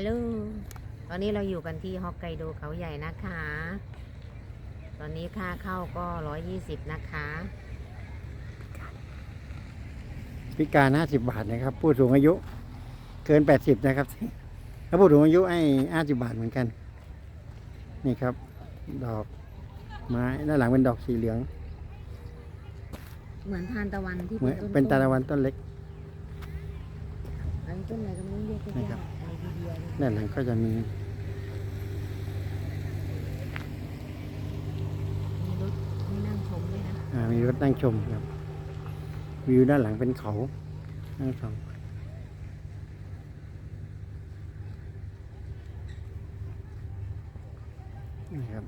ลโหล ตอนนี้เราอยู่กันที่ฮอกไกโดเขาใหญ่นะคะ ตอนนี้ค่าเข้าก็ร้อยยี่สิบนะคะ พิการห้าสิบบาทนะครับ ผู้สูงอายุ เกินแปดสิบนะครับถ้าผู้สูงอายุให้ห้าสิบบาทเหมือนกัน นี่ครับ ดอกไม้ด้านหลังเป็นดอกสีเหลือง เหมือนทานตะวันที่เหมือนต้เป็นตาตะวันต้นเล็ก อันนี้ต้นอะไรก็ไม่รู้เรียกนี่ยาครักบๆอะไรดีเดียวเลยด้านหลังก็จะมีมีรถมีนั่งชมด้วยนะอ่ามีรถนั่งชมครับ วิวด้านหลังเป็นเขานั่งชมนี่ครับ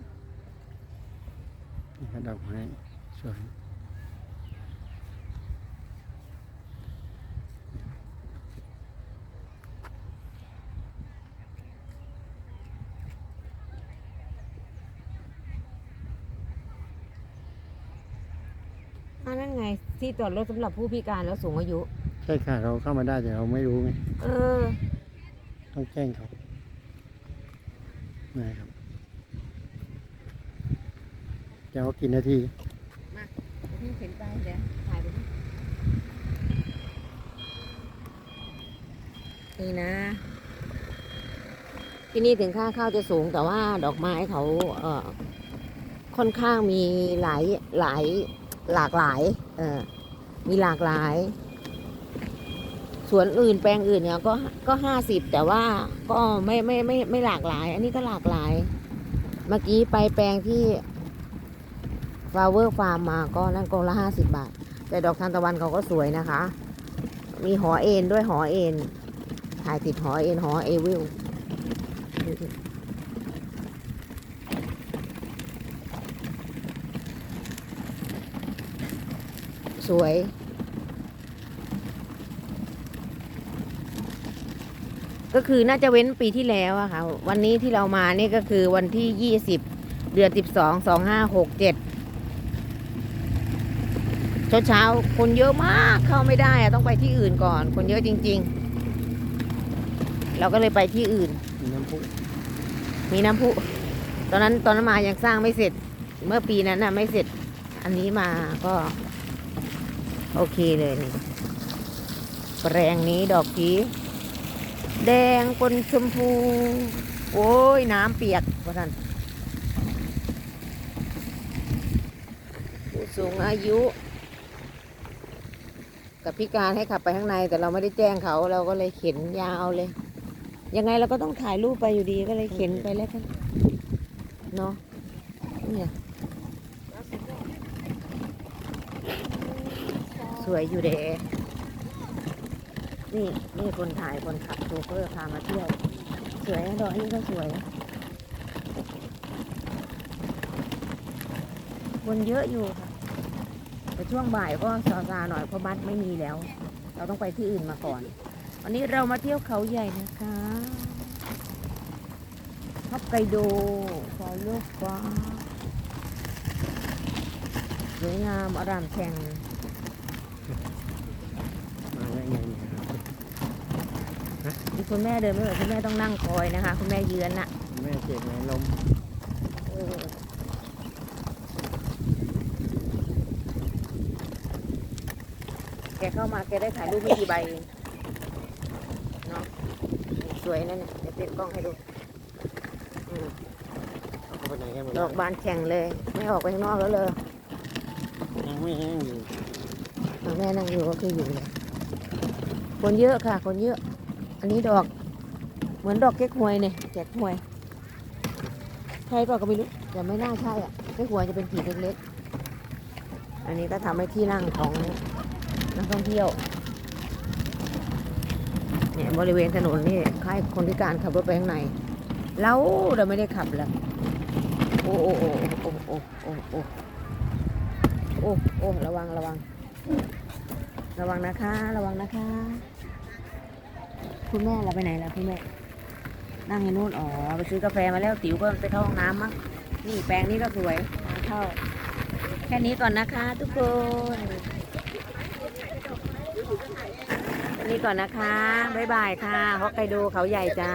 นี่ครับดอกไม้สวย อ่านั่นไง ที่จอดรถสำหรับผู้พิการแล้วสูงอายุ ใช่ค่ะเราเข้ามาได้แต่เราไม่รู้ไงเออ ต้องแจ้งเขานะครับจะเอากี่นาทีมาพี่เข็นไปเดี๋ยวถ่ายไปดินี่นะ ที่นี่ถึงค่าเข้าจะสูงแต่ว่าดอกไม้เขาเออค่อนข้างมีหลายหลาย หลากหลายเออมีหลากหลาย สวนอื่นแปลงอื่นเนี่ยก็ก็ห้าสิบแต่ว่าก็ไม่ไม่ไม่ไม่หลากหลาย อันนี้ก็หลากหลาย เมื่อกี้ไปแปลงที่ฟลาเวอร์ฟาร์มมาก็นั่นกองละห้าสิบบาท แต่ดอกทานตะวันเขาก็สวยนะคะ มีหอเอ็นด้วยหอเอ็นถ่ายติดหอเอ็นหอเอวิลดูสิส วย ก็คือน่าจะเว้นปีที่แล้วอะค่ะ วันนี้ที่เรามานี่ก็คือวันที่ยี่สิบเดือนสิบสองสองห้าหกเจ็ดเช้าเช้าๆคนเยอะมากเข้าไม่ได้อะต้องไปที่อื่นก่อน คนเยอะจริง ๆ เราก็เลยไปที่อื่น มีน้ำพุมีน้ำพุตอนนั้นตอนนั้นมายังสร้างไม่เสร็จ เมื่อปีนั้นน่ะไม่เสร็จ อันนี้มาก็ โอเคเลยนี่แปลงนี้ดอกกีแดงปนชมพู โอ้ย น้ำเปียกว่าท่านผู้สูงอายุ กับพิการให้ขับไปข้างใน แต่เราไม่ได้แจ้งเขาเราก็เลยเข็นยาวเลย ยังไงเราก็ต้องถ่ายรูปไปอยู่ดีก็เลยเข็นไปแล้วกันเนาะเนี่ย สวยอยู่เด้นี่นี่คนถ่ายคนขับโชเฟอร์พามาเที่ยว สวยดอกนี้ก็สวย คนเยอะอยู่ค่ะ แต่ช่วงบ่ายก็ซาซาหน่อยเพราะบัสไม่มีแล้ว เราต้องไปที่อื่นมาก่อน วันนี้เรามาเที่ยวเขาใหญ่นะคะฮอกไกโดฟอลโลฟ้าสวยงามอารามแข่ง มาได้ไงเนี่ย ครับที่คุณแม่เดินไม่ไหวคุณแม่ต้องนั่งคอยนะคะ คุณแม่เยือนน่ะแม่เจ็บไหมลมเออแกเข้ามาแกได้ถ่ายรูปไม่กี่ใบเองเนาะสวยนะเนี่ยเดี๋ยวติดกล้องให้ดูอืมเอาไปไหนกันหมดดอกบานแข่งเลย ไม่ออกไปข้างนอกแล้วเลยยังไม่แห้งอยู่แม่นั่งอยู่ก็คืออยู่เลยคนเยอะค่ะ คนเยอะ อันนี้ดอก เหมือนดอกเก๊กฮวยเนี่ยแจกฮวยใช่ก็ก็ไม่รู้แต่ไม่น่าใช่อะเก๊กฮวยจะเป็นกีบเล็กๆ อันนี้ก็ทำให้ที่นั่งของนักท่องเที่ยวเนี่ยบริเวณถนนนี่ใครคนพิการขับรถไปข้างในเราเราไม่ได้ขับแล้วโอ้โอ้โอ้โอ้โอ้โอ้โอ้โอ้โอ้ระวังระวัง ระวังนะคะ ระวังนะคะ คุณแม่เราไปไหนล่ะคุณแม่ นั่งอยู่นู่นอ๋อไปซื้อกาแฟมาแล้วติ๋วก็ไปเข้าห้องน้ำมั้งนี่แปลงนี้ก็สวยมาเข้า แค่นี้ก่อนนะคะ ทุกคนนนี้ก่อนนะคะ บ๊ายบายค่ะฮอกไกโดเขาใหญ่จ้า